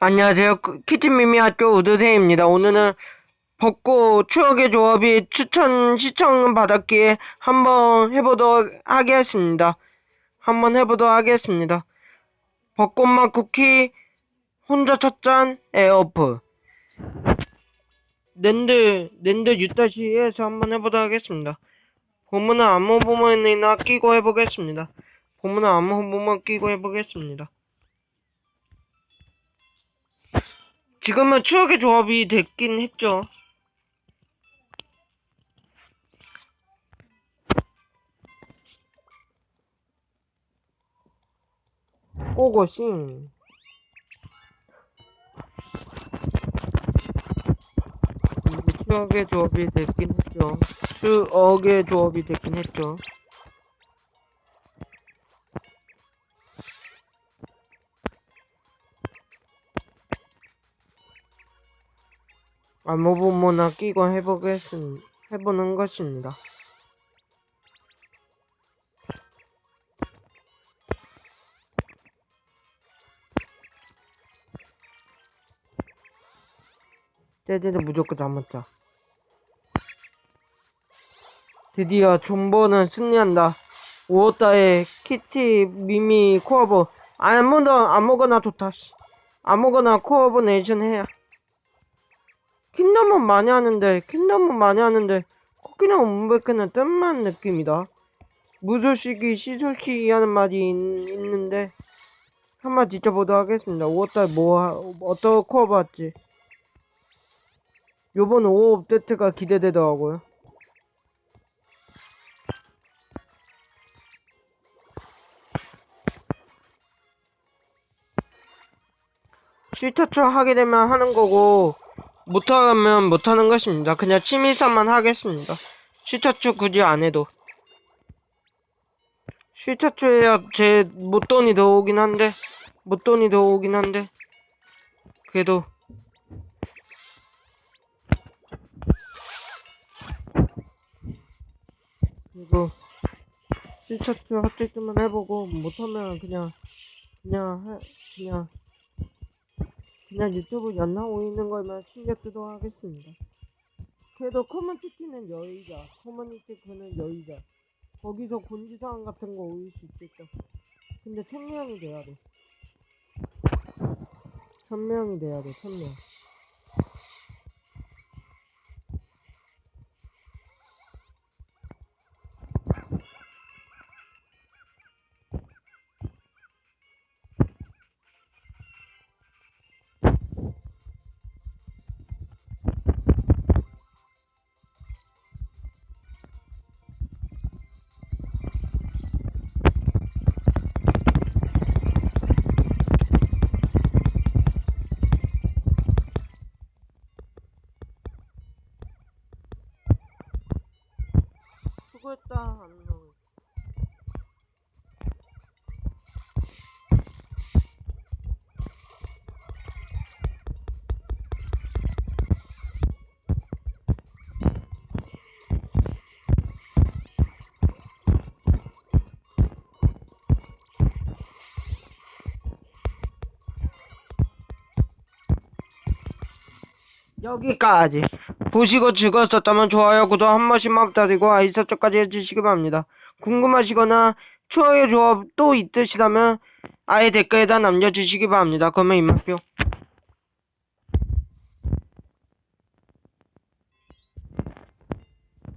안녕하세요. 그- 키티미미 학교 우드세입니다. 오늘은 벚꽃 추억의 조합이 추천 시청 받았기에 한번 해보도록 하겠습니다. 한번 해보도록 하겠습니다. 벚꽃맛 쿠키 혼자 첫잔 에어프 랜드 랜드 유다시에서 한번 해보도록 하겠습니다. 보문은 안무 부문이나 끼고 해보겠습니다. 보문은 안무 부문 끼고 해보겠습니다. 지금은 추억의 조합이 됐긴 했죠. 꼬고싱. 추억의 조합이 됐긴 했죠. 추억의 조합이 됐긴 했죠. 안무부모나 끼고 해보겠, 해보는 것입니다. 떼들은 무조건 잡았자. 드디어 존버는 승리한다. 우오따의 키티, 미미, 코어보. 아무나, 아무거나 좋다, 씨. 아무거나 코어보 네이션 해야. 킹덤은 많이 하는데 킹덤은 많이 하는데 코끼랑 문베크는 뜸만 느낌이다. 무소식이 시소식이 하는 말이 있, 는데 한번 지켜보도록 하겠습니다. 5월달 뭐 하- 어떤 코어 봤지? 요번 5 업데이트가 기대되더라고요. 슈터처 하게 되면 하는 거고 못하면 못하는 것입니다. 그냥 취미삼만 하겠습니다. 슈터추 굳이 안 해도. 슈터추에야 제 못돈이 더 오긴 한데, 못돈이 더 오긴 한데, 그래도. 그리고 슈터추 합체만 해보고 못하면 그냥 그냥 해, 그냥 그냥 유튜브 연락 오이는 걸만 쓰도록 하겠습니다. 그래도 커뮤니티는 여의자, 커뮤니티는 여의자. 거기서 곤지사항 같은 거 올릴 수 있겠죠. 근데 천명이 돼야 돼. 천명이 돼야 돼, 천명. 수고했다, 안녕. 여기까지. 보시고 즐거웠었다면 좋아요, 구독 한 번씩만 부탁드리고 아이 설정까지 해주시기 바랍니다. 궁금하시거나 추억의 조합 또 있으시다면 아예 댓글에다 남겨주시기 바랍니다. 그러면 이만표.